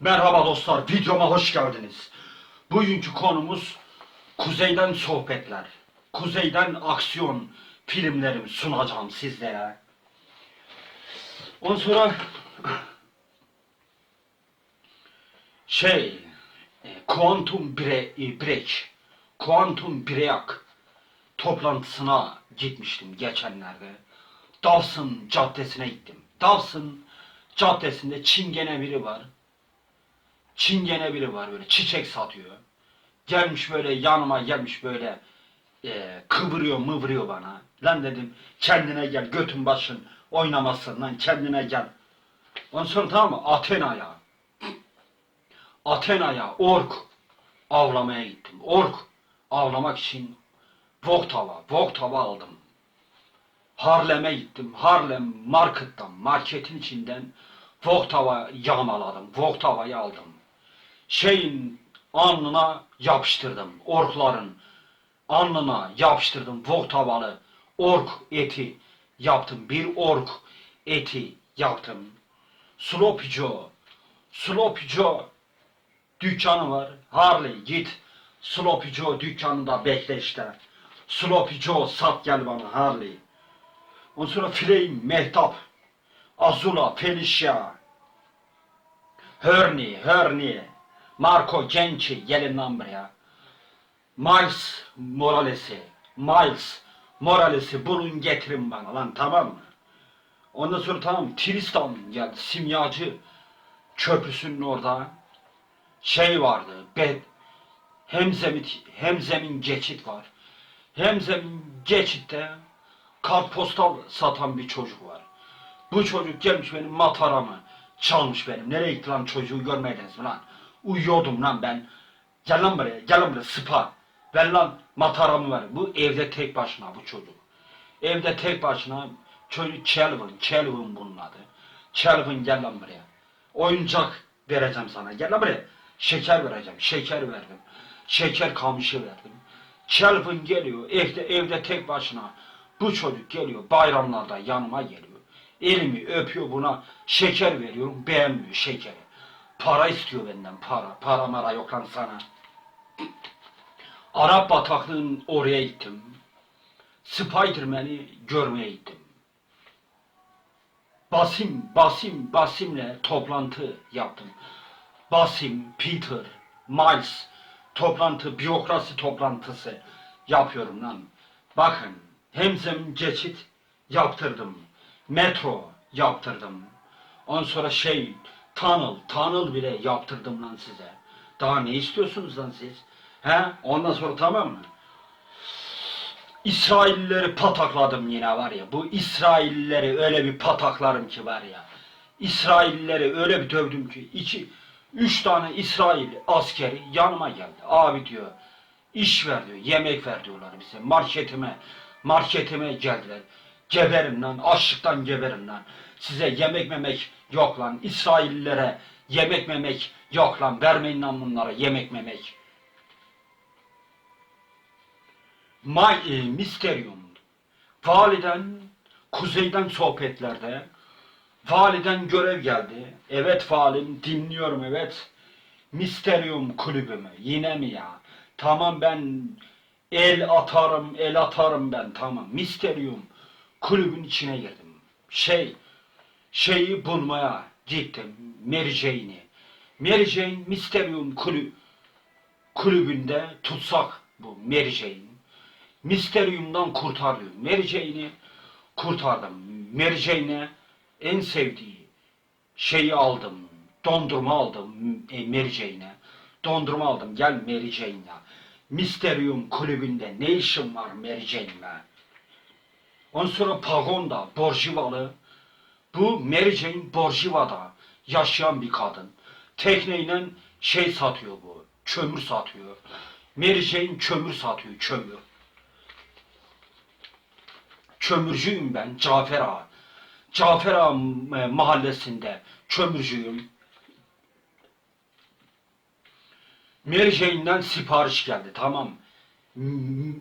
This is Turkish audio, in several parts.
Merhaba dostlar, videoma hoş geldiniz. Bugünkü konumuz Kuzeyden sohbetler. Kuzeyden aksiyon filmlerimi sunacağım sizlere. Ondan sonra şey e, Quantum Bre- e, Break Quantum Break toplantısına gitmiştim geçenlerde. Dawson Caddesi'ne gittim. Dawson Caddesi'nde çingene biri var. Çingene biri var böyle çiçek satıyor. Gelmiş böyle yanıma gelmiş böyle e, kıvırıyor mıvırıyor bana. Lan dedim kendine gel götün başın oynamasın lan kendine gel. Ondan sonra tamam mı Athena'ya Athena'ya ork avlamaya gittim. Ork avlamak için Voktava, Voktava aldım. Harlem'e gittim. Harlem Market'tan, marketin içinden Voktava yağmaladım. Voktava'yı aldım. Şeyin alnına yapıştırdım. Orkların alnına yapıştırdım. Voktavalı ork eti yaptım. Bir ork eti yaptım. Sloppy Joe dükkanı var. Harley git Sloppy Joe dükkanında bekle işte. Sloppy Joe sat gel bana Harley. Ondan sonra Flame, Mehtap, Azula, Felicia, Hörni, Hörni, Marco Genci buraya. Miles Morales'i, Miles Morales'i bulun getirin bana lan tamam mı? Ondan sonra tamam Tristan geldi simyacı köprüsünün orada şey vardı bed hemzemin hemzemin geçit var. Hemzemin geçitte kartpostal satan bir çocuk var. Bu çocuk gelmiş benim mataramı çalmış benim. Nereye gitti lan çocuğu görmediniz mi lan? Uyuyordum lan ben. Gel lan buraya, gel lan buraya sıpa. Ver lan mataramı ver. Bu evde tek başına bu çocuk. Evde tek başına çocuk Kelvin, Kelvin bunun adı. Kelvin gel lan buraya. Oyuncak vereceğim sana. Gel lan buraya. Şeker vereceğim. Şeker verdim. Şeker kamışı verdim. Kelvin geliyor. Evde evde tek başına. Bu çocuk geliyor. Bayramlarda yanıma geliyor. Elimi öpüyor buna. Şeker veriyorum. Beğenmiyor şekeri. Para istiyor benden para. Para mara yok lan sana. Arap bataklığının oraya gittim. Spiderman'i görmeye gittim. Basim, Basim, Basim'le toplantı yaptım. Basim, Peter, Miles toplantı, biyokrasi toplantısı yapıyorum lan. Bakın, hemzem geçit yaptırdım. Metro yaptırdım. Ondan sonra şey, tunnel, tunnel bile yaptırdım lan size. Daha ne istiyorsunuz lan siz? He? Ondan sonra tamam mı? İsraillileri patakladım yine var ya. Bu İsraillileri öyle bir pataklarım ki var ya. İsraillileri öyle bir dövdüm ki. iki, üç tane İsrail askeri yanıma geldi. Abi diyor iş ver diyor. Yemek ver diyorlar bize. Marketime marketime geldiler. Geberin lan. Açlıktan geberin lan. Size yemek memek yok lan. İsraillilere yemek memek yok lan. Vermeyin lan bunlara yemek memek. My e, Mysterium. Validen kuzeyden sohbetlerde validen görev geldi. Evet valim dinliyorum evet. Mysterium kulübü mü? Yine mi ya? Tamam ben el atarım el atarım ben tamam. Mysterium kulübün içine girdim. Şey şeyi bulmaya gittim. Mary Jane Mysterium kulü, kulübünde tutsak bu. Mysterium'dan kurtarıyor. Mary Jane'i kurtardım. Jane'e en sevdiği şeyi aldım. Dondurma aldım e, Jane'e. Dondurma aldım. Gel Mary Jane'le. Mysterium kulübünde ne işin var Jane'le? Ondan sonra Pagonda, Borjivalı. Bu Mary Jane Borjiva'da yaşayan bir kadın. Tekneyle şey satıyor bu. Kömür satıyor. Mary Jane kömür satıyor, kömür. Kömürcüyüm ben Cafer Ağa. Cafer Ağa e, mahallesinde kömürcüyüm. Mary Jane'den sipariş geldi tamam.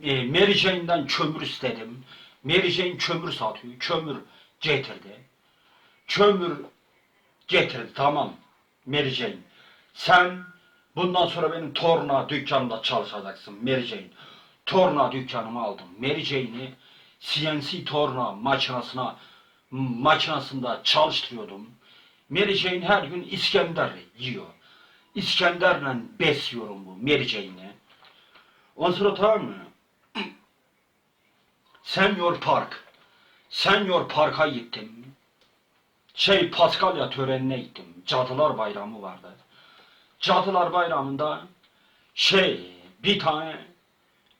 E, Mary Jane'den kömür istedim. Mary Jane kömür satıyor. Kömür getirdi. Kömür getirdi tamam. Mary Jane. Sen bundan sonra benim torna dükkanımda çalışacaksın Mary Jane. Torna dükkanımı aldım. Mary Jane'i CNC torna makinasına makinasında çalıştırıyordum. Mary Jane her gün İskender yiyor. İskender'le besliyorum bu Mary Jane'i. Ondan sonra tamam mı? Senior Park. Senior Park'a gittim. Şey Paskalya törenine gittim. Cadılar Bayramı vardı. Cadılar Bayramı'nda şey bir tane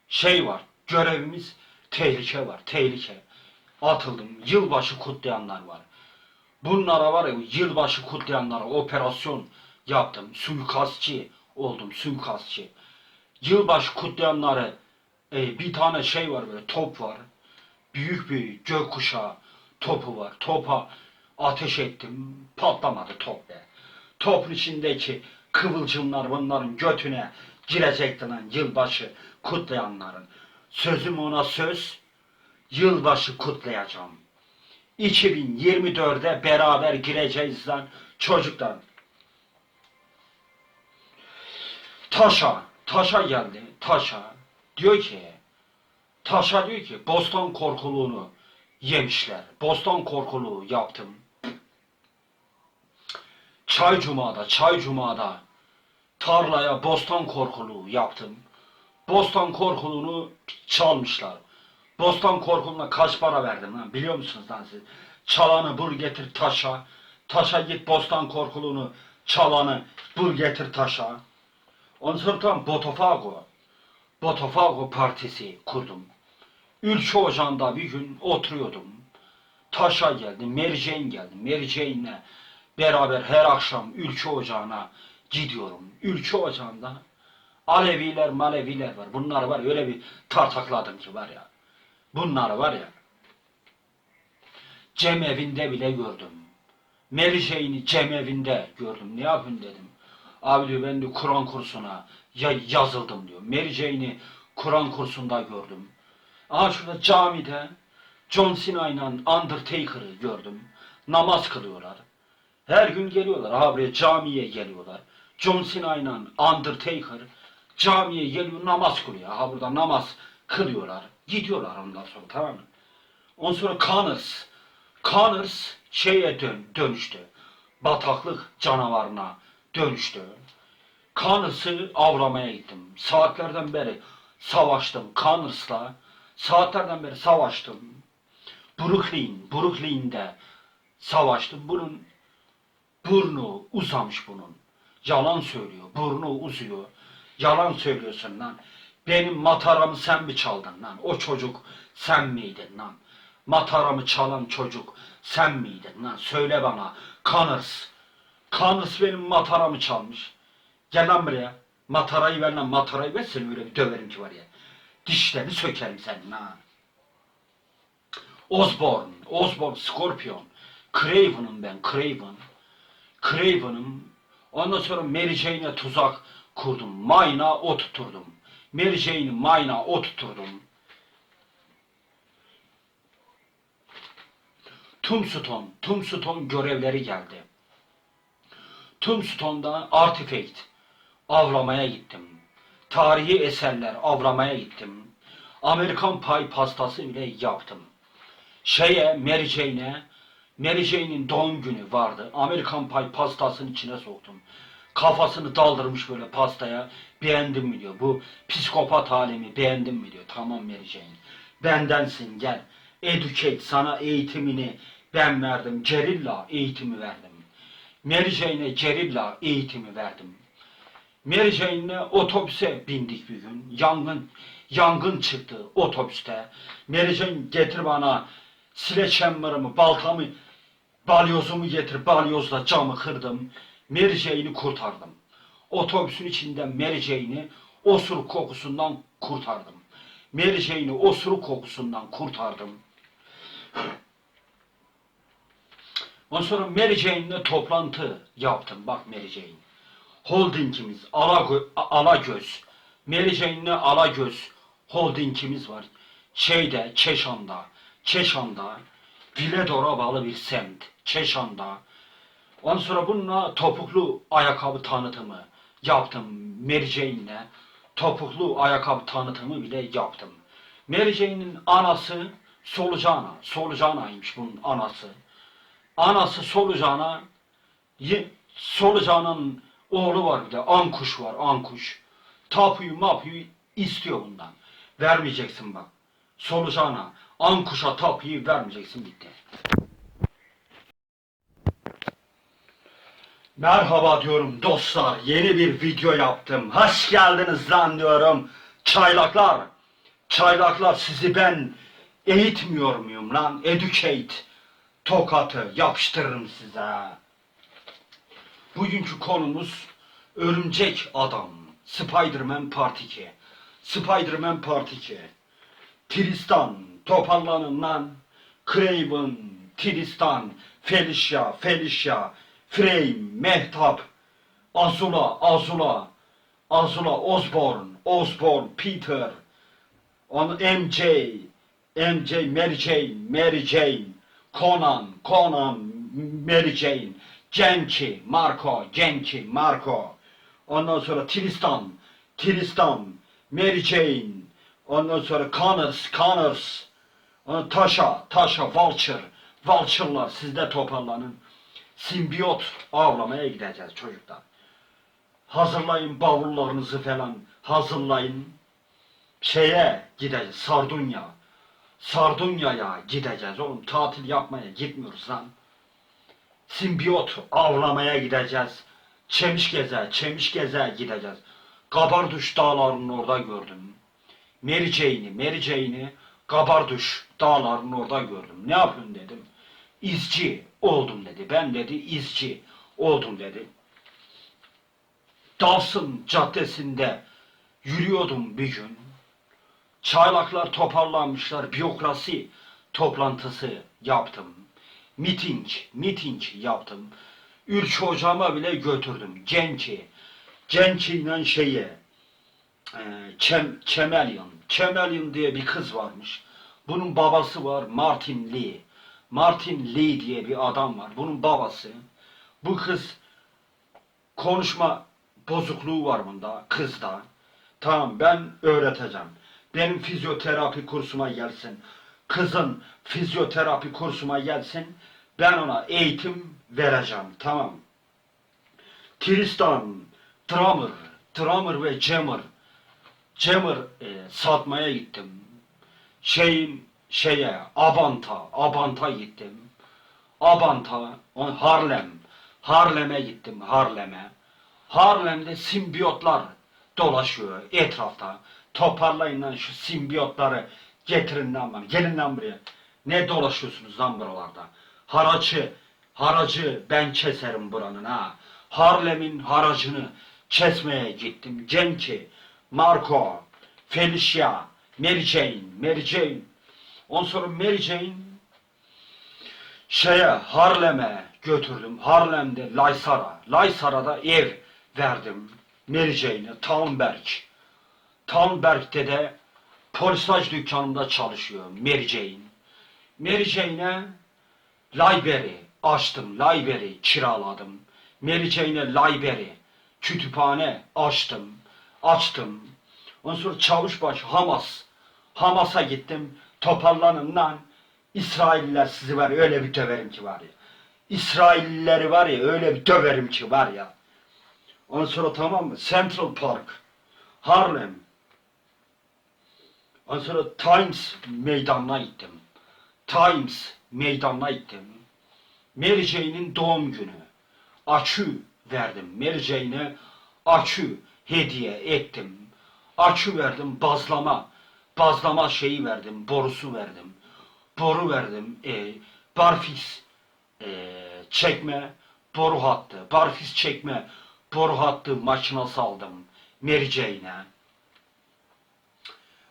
şey var. Görevimiz tehlike var. Tehlike. Atıldım. Yılbaşı kutlayanlar var. Bunlara var ya yılbaşı kutlayanlara operasyon yaptım. Suikastçı oldum. Suikastçı. Yılbaşı kutlayanları e, bir tane şey var böyle top var. Büyük bir gökkuşağı topu var. Topa ateş ettim. Patlamadı top be. Topun içindeki kıvılcımlar bunların götüne girecekti lan yılbaşı kutlayanların. Sözüm ona söz, yılbaşı kutlayacağım. 2024'de beraber gireceğiz lan çocuklar. Taşa, Taşa geldi, Taşa. Diyor ki, Taşa diyor ki, Boston korkuluğunu yemişler. Boston korkuluğu yaptım. Çay Cuma'da, Çay Cuma'da tarlaya Boston korkuluğu yaptım. Boston korkuluğunu çalmışlar. Boston korkuluğuna kaç para verdim lan biliyor musunuz lan siz? Çalanı bul getir taşa. Taşa git Boston korkuluğunu çalanı bul getir taşa. Ondan sonra Botafogo. Botafogo partisi kurdum. Ülke Ocağı'nda bir gün oturuyordum. Taşa geldi, Mary geldi. Mary beraber her akşam Ülke Ocağı'na gidiyorum. Ülke Ocağı'nda Aleviler, Maleviler var. Bunlar var öyle bir tartakladım ki var ya. Bunlar var ya. Cem evinde bile gördüm. Mary Jane'i Cem evinde gördüm. Ne yapayım dedim. Abi diyor ben de Kur'an kursuna ya yazıldım diyor. Jane'i Kur'an kursunda gördüm. Aa şurada camide John Cena ile Undertaker'ı gördüm. Namaz kılıyorlar. Her gün geliyorlar. Ha camiye geliyorlar. John Cena ile Undertaker camiye geliyor namaz kılıyor. Ha burada namaz kılıyorlar. Gidiyorlar ondan sonra tamam mı? Ondan sonra Connors. Connors şeye dön, dönüştü. Bataklık canavarına dönüştü. Connors'ı avlamaya gittim. Saatlerden beri savaştım Connors'la. Saatlerden beri savaştım. Brooklyn, Brooklyn'de savaştım. Bunun burnu uzamış bunun. Yalan söylüyor. Burnu uzuyor. Yalan söylüyorsun lan. Benim mataramı sen mi çaldın lan? O çocuk sen miydin lan? Mataramı çalan çocuk sen miydin lan? Söyle bana. Connors. Connors benim mataramı çalmış. Gel lan buraya. Matarayı ver lan. Matarayı ver seni öyle bir döverim ki var ya. Dişlerini sökerim senin ha. Osborne. Osborne Scorpion. Craven'ım ben. Craven. Craven'ım. Ondan sonra Mary Jane'e tuzak kurdum. Mayna oturturdum. Mary Jane'i mayna oturturdum. Tombstone, Tombstone görevleri geldi. Tombstone'da artifact avlamaya gittim. Tarihi eserler avlamaya gittim. Amerikan pay pastası bile yaptım. Şeye, Mary Jane'e, Mary Jane'in doğum günü vardı. Amerikan pay pastasının içine soktum. Kafasını daldırmış böyle pastaya. Beğendin mi diyor. Bu psikopat halimi beğendin mi diyor. Tamam Mary Jane. Bendensin gel. Educate sana eğitimini ben verdim. Gerilla eğitimi verdim. Mary Jane'e gerilla eğitimi verdim. Mary Jane'le otobüse bindik bir gün. Yangın yangın çıktı otobüste. Mary Jane getir bana sledgehammer'ımı, baltamı, balyozumu getir. Balyozla camı kırdım. Jane'i kurtardım. Otobüsün içinden Jane'i osuruk kokusundan kurtardım. Jane'i osuruk kokusundan kurtardım. Ondan sonra Mary toplantı yaptım. Bak Mary Jane. Holdingimiz Alagö Alagöz. Mary Jane'le Alagöz holdingimiz var. Şeyde, Çeşan'da. Çeşan'da. Viledor'a bağlı bir semt. Çeşan'da. Ondan sonra bununla topuklu ayakkabı tanıtımı yaptım Jane'le. Topuklu ayakkabı tanıtımı bile yaptım. Jane'in anası Solucana. Solucana'ymış bunun anası. Anası Solucana Solucan'ın oğlu var bir de Ankuş var Ankuş. Tapuyu mapuyu istiyor bundan. Vermeyeceksin bak. Solucan'a Ankuş'a tapuyu vermeyeceksin bitti. Merhaba diyorum dostlar. Yeni bir video yaptım. Hoş geldiniz lan diyorum. Çaylaklar. Çaylaklar sizi ben eğitmiyor muyum lan? Educate. Tokatı yapıştırırım size. Bugünkü konumuz Örümcek Adam. Spider-Man Part 2. Spider-Man Part 2. Tristan, toparlanın lan. Craven, Tristan, Felicia, Felicia, Frame, Mehtap, Azula, Azula, Azula, Osborn, Osborn, Peter, on MJ, MJ, Mary Jane, Mary Jane, Conan, Conan, Mary Jane, Genki, Marco, Genki, Marco. Ondan sonra Tristan, Tristan, Mary Jane, ondan sonra Connors, Connors, ondan Tasha, Tasha, Vulture, Vulture'lar sizde toparlanın. Simbiyot avlamaya gideceğiz çocuklar. Hazırlayın bavullarınızı falan, hazırlayın. Şeye gideceğiz, Sardunya. Sardunya'ya gideceğiz oğlum. Tatil yapmaya gitmiyoruz lan. Simbiyot avlamaya gideceğiz. Çemiş geze, çemiş geze gideceğiz. Kabarduş dağlarının orada gördüm. Mary Jane'i, Kabarduş dağlarının orada gördüm. Ne yapıyorsun dedim. İzci oldum dedi. Ben dedi izci oldum dedi. Dawson caddesinde yürüyordum bir gün. Çaylaklar toparlanmışlar. Biyokrasi toplantısı yaptım. Miting, miting yaptım. Ülç hocama bile götürdüm. Genç'i. Genç'iyle şeye e, Çemelyan. Çemelyan diye bir kız varmış. Bunun babası var Martin Lee. Martin Lee diye bir adam var. Bunun babası. Bu kız konuşma bozukluğu var bunda, kızda. Tamam ben öğreteceğim. Benim fizyoterapi kursuma gelsin. Kızın fizyoterapi kursuma gelsin. Ben ona eğitim vereceğim. Tamam. Tristan, drummer, drummer ve jammer. Jammer e, satmaya gittim. Şeyin şeye Abant'a, Abant'a gittim. Abant'a, on Harlem. Harlem'e gittim, Harlem'e. Harlem'de simbiyotlar dolaşıyor etrafta. Toparlayın lan şu simbiyotları getirin lan bana. Gelin lan buraya. Ne dolaşıyorsunuz lan buralarda? Haracı, haracı ben keserim buranın ha. Harlem'in haracını kesmeye gittim. Genki, Marco, Felicia, Mary Jane, Mary Jane. Ondan sonra Mary Jane şeye Harlem'e götürdüm. Harlem'de Laysara. Laysara'da ev verdim. Mary Jane'e. Townberg. Townberg'de de polisaj dükkanında çalışıyor Mary Jane. Mary Jane'e library açtım. Library kiraladım. Mary Jane'e library kütüphane açtım. Açtım. Ondan sonra Çavuşbaşı Hamas. Hamas'a gittim. Toparlanın lan. İsrailler sizi var ya öyle bir döverim ki var ya. İsraillileri var ya öyle bir döverim ki var ya. Ondan sonra tamam mı? Central Park. Harlem. Ondan sonra Times meydanına gittim. Times meydanına gittim. Mary Jane'in doğum günü. Açı verdim. Mary Jane'e açı hediye ettim. Açı verdim bazlama. Bazlama şeyi verdim. Borusu verdim. Boru verdim. E, barfix e, çekme boru hattı. Barfix çekme boru hattı makinası aldım. Jane'e.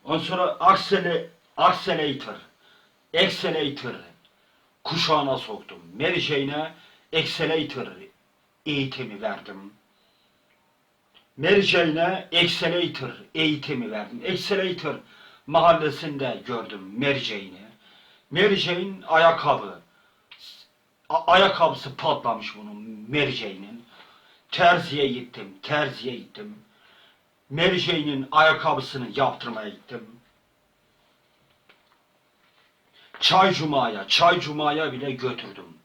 Ondan sonra aksele, accelerator, accelerator kuşağına soktum. Jane'e accelerator eğitimi verdim. Jane'e accelerator eğitimi verdim. Accelerator mahallesinde gördüm. Mary Jane ayakkabı. Ayakkabısı patlamış bunun Jane'in. Terziye gittim, terziye gittim. Jane'in ayakkabısını yaptırmaya gittim. Çay Cuma'ya, Çay Cuma'ya bile götürdüm.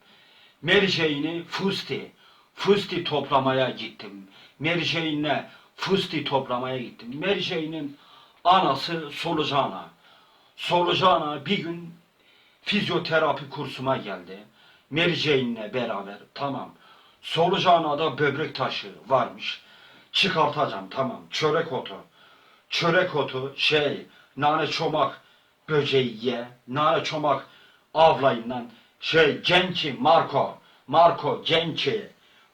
Jane'i fusti, fusti toplamaya gittim. Jane'le fusti toplamaya gittim. Jane'in anası Solucan'a. Solucan'a bir gün fizyoterapi kursuma geldi. Jane'le beraber tamam. Solucan'a da böbrek taşı varmış. Çıkartacağım tamam. Çörek otu. Çörek otu şey nane çomak böceği ye. Nane çomak avlayın lan. Şey Genki Marco. Marco Genki.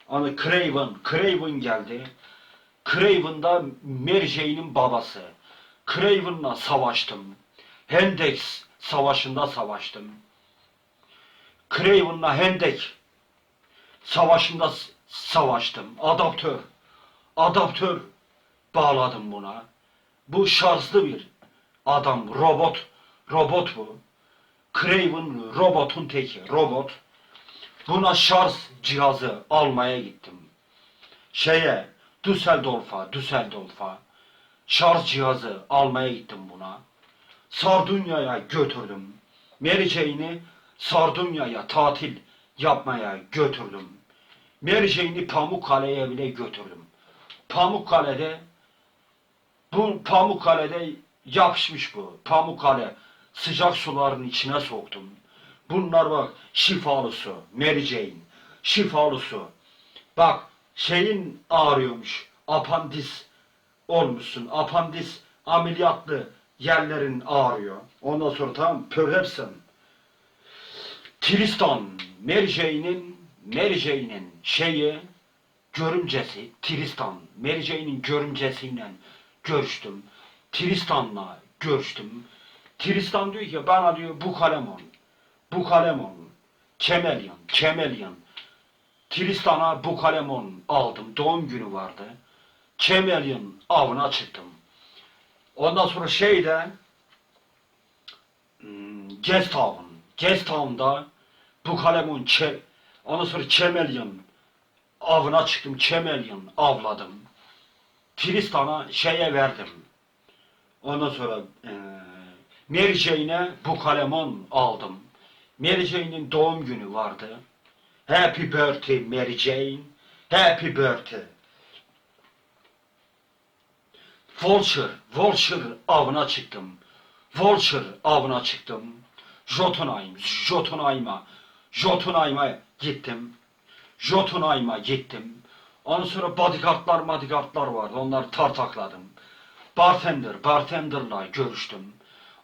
Hani Craven. Craven geldi. Craven da Mary Jane'in babası. Craven'la savaştım. Hendek savaşında savaştım. Craven'la Hendek savaşında savaştım. Adaptör. Adaptör bağladım buna. Bu şarjlı bir adam. Robot. Robot bu. Craven robotun teki. Robot. Buna şarj cihazı almaya gittim. Şeye Düsseldorf'a, Düsseldorf'a şarj cihazı almaya gittim buna. Sardunya'ya götürdüm. Jane'i Sardunya'ya tatil yapmaya götürdüm. Jane'i Pamukkale'ye bile götürdüm. Pamukkale'de bu Pamukkale'de yapışmış bu. Pamukkale sıcak suların içine soktum. Bunlar bak şifalı su. Jane. Şifalı. Bak şeyin ağrıyormuş. Apandis olmuşsun. Apandis ameliyatlı yerlerin ağrıyor. Ondan sonra tamam Perhepsin. Tristan. Mary Jane'in şeyi görümcesi Tristan. Jane'in görümcesiyle görüştüm. Tristan'la görüştüm. Tristan diyor ki bana diyor bu kalem ol. Bu kalem ol. Kemelian, Kemelian. Tristan'a bu kalemon aldım. Doğum günü vardı. Kemelian avına çıktım. Ondan sonra şeyde hmm, Gestown. Gestown'da bu kalemon çe, ondan sonra Kemelian avına çıktım. Kemelian avladım. Tristan'a şeye verdim. Ondan sonra eee Mary Jane'e bu kalemon aldım. Mary Jane'in doğum günü vardı. Happy birthday Mary Jane. Happy birthday. Vulture, Vulture avına çıktım. Vulture avına çıktım. Jotunheim, Jotunheim'a, Jotunheim'a gittim. Jotunheim'a gittim. Ondan sonra bodyguardlar, bodyguardlar vardı. Onları tartakladım. Bartender, bartenderla görüştüm.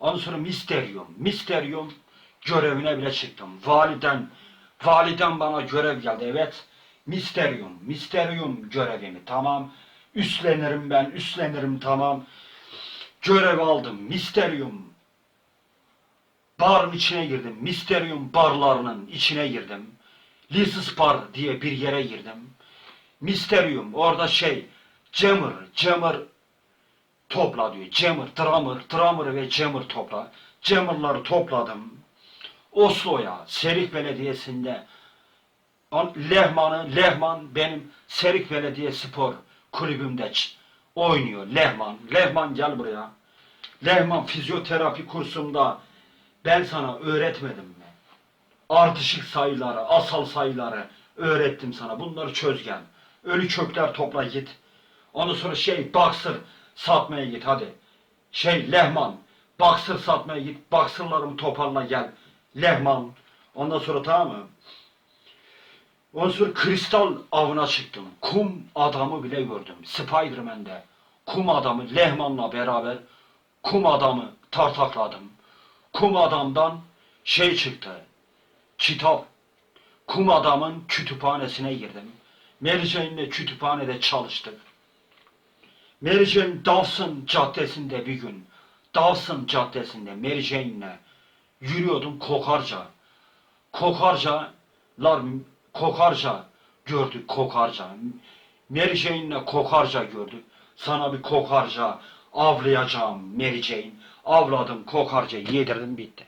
Ondan sonra Mysterium, Mysterium görevine bile çıktım. Validen, validen bana görev geldi. Evet, Mysterium, Mysterium görevimi tamam. Üstlenirim ben, üstlenirim tamam. Görev aldım, Mysterium. Barın içine girdim. Mysterium barlarının içine girdim. Lisus Bar diye bir yere girdim. Mysterium orada şey, Jammer, Jammer topla diyor. Jammer, drummer, drummer ve jammer topla. Jammer'ları topladım. Oslo'ya, Serik Belediyesi'nde Lehman'ı, Lehman benim Serik Belediye Spor kulübümde oynuyor. Lehman, Lehman gel buraya. Lehman fizyoterapi kursumda ben sana öğretmedim mi? Ardışık sayıları, asal sayıları öğrettim sana. Bunları çöz gel. Ölü kökler topla git. Ondan sonra şey baksır satmaya git hadi. Şey Lehman baksır satmaya git. Baksırlarımı toparla gel. Lehman. Ondan sonra tamam mı? Ondan sonra kristal avına çıktım. Kum adamı bile gördüm. Spiderman'de. Kum adamı Lehman'la beraber kum adamı tartakladım. Kum adamdan şey çıktı. Kitap. Kum adamın kütüphanesine girdim. Mary Jane'le kütüphanede çalıştık. Mary Jane Dawson caddesinde bir gün Dawson caddesinde Mary Jane'le yürüyordum kokarca. Kokarcalar kokarca gördük kokarca. Jane'le kokarca gördük. Sana bir kokarca avlayacağım Jane. Avladım kokarca yedirdim bitti.